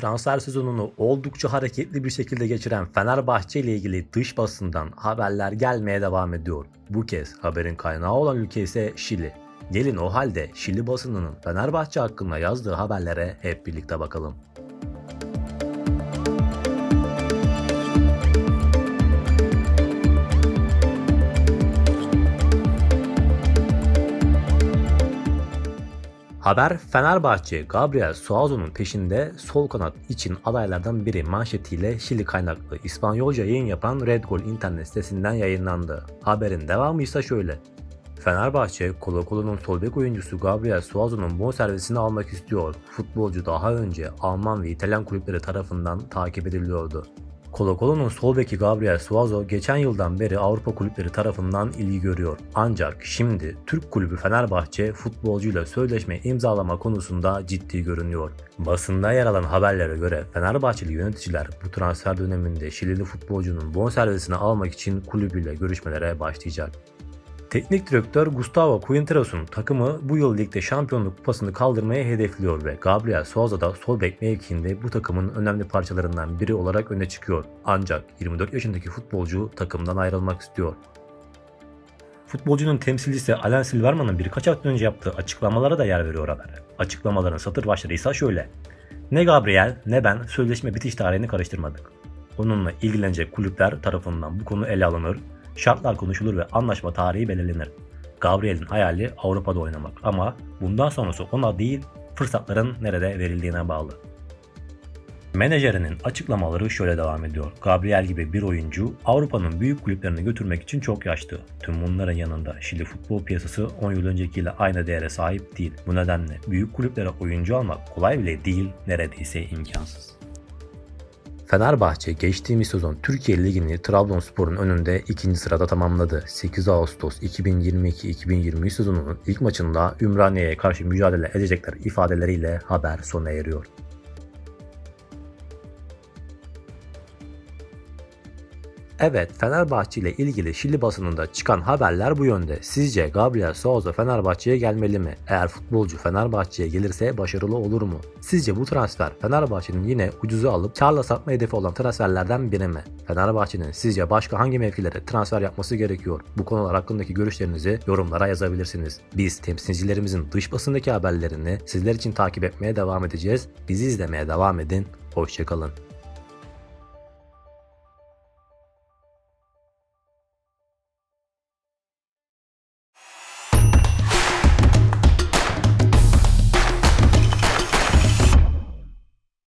Transfer sezonunu oldukça hareketli bir şekilde geçiren Fenerbahçe ile ilgili dış basından haberler gelmeye devam ediyor. Bu kez haberin kaynağı olan ülke ise Şili. Gelin o halde Şili basınının Fenerbahçe hakkında yazdığı haberlere hep birlikte bakalım. Haber Fenerbahçe Gabriel Suazo'nun peşinde sol kanat için adaylardan biri manşetiyle Şili kaynaklı İspanyolca yayın yapan Red Gol internet sitesinden yayınlandı. Haberin devamı ise şöyle. Fenerbahçe, Colo Colo'nun sol bek oyuncusu Gabriel Suazo'nun bonservisini almak istiyor. Futbolcu daha önce Alman ve İtalyan kulüpleri tarafından takip ediliyordu. Colo Colo'nun sol beki Gabriel Suazo geçen yıldan beri Avrupa kulüpleri tarafından ilgi görüyor. Ancak şimdi Türk kulübü Fenerbahçe futbolcuyla sözleşme imzalama konusunda ciddi görünüyor. Basında yer alan haberlere göre Fenerbahçeli yöneticiler bu transfer döneminde Şilili futbolcunun bonservisini almak için kulübüyle görüşmelere başlayacak. Teknik direktör Gustavo Quinteros'un takımı bu yıl ligde şampiyonluk kupasını kaldırmaya hedefliyor ve Gabriel Souza da sol bek mevkiinde bu takımın önemli parçalarından biri olarak öne çıkıyor. Ancak 24 yaşındaki futbolcu takımdan ayrılmak istiyor. Futbolcunun temsilcisi Alan Silverman'ın birkaç hafta önce yaptığı açıklamalara da yer veriyor haber. Açıklamaların satır başları ise şöyle. Ne Gabriel ne ben sözleşme bitiş tarihini karıştırmadık. Onunla ilgilenecek kulüpler tarafından bu konu ele alınır, şartlar konuşulur ve anlaşma tarihi belirlenir. Gabriel'in hayali Avrupa'da oynamak ama bundan sonrası ona değil fırsatların nerede verildiğine bağlı. Menajerinin açıklamaları şöyle devam ediyor. Gabriel gibi bir oyuncu Avrupa'nın büyük kulüplerini götürmek için çok yaşlı. Tüm bunların yanında Şili futbol piyasası 10 yıl öncekiyle aynı değere sahip değil. Bu nedenle büyük kulüplere oyuncu almak kolay bile değil, neredeyse imkansız. Fenerbahçe geçtiğimiz sezon Türkiye Ligi'ni Trabzonspor'un önünde ikinci sırada tamamladı. 8 Ağustos 2022-2023 sezonunun ilk maçında Ümraniye'ye karşı mücadele edecekler ifadeleriyle haber sona eriyor. Evet Fenerbahçe ile ilgili Şili basınında çıkan haberler bu yönde. Sizce Gabriel Souza Fenerbahçe'ye gelmeli mi? Eğer futbolcu Fenerbahçe'ye gelirse başarılı olur mu? Sizce bu transfer Fenerbahçe'nin yine ucuza alıp karla satma hedefi olan transferlerden biri mi? Fenerbahçe'nin sizce başka hangi mevkilere transfer yapması gerekiyor? Bu konular hakkındaki görüşlerinizi yorumlara yazabilirsiniz. Biz temsilcilerimizin dış basındaki haberlerini sizler için takip etmeye devam edeceğiz. Bizi izlemeye devam edin. Hoşçakalın.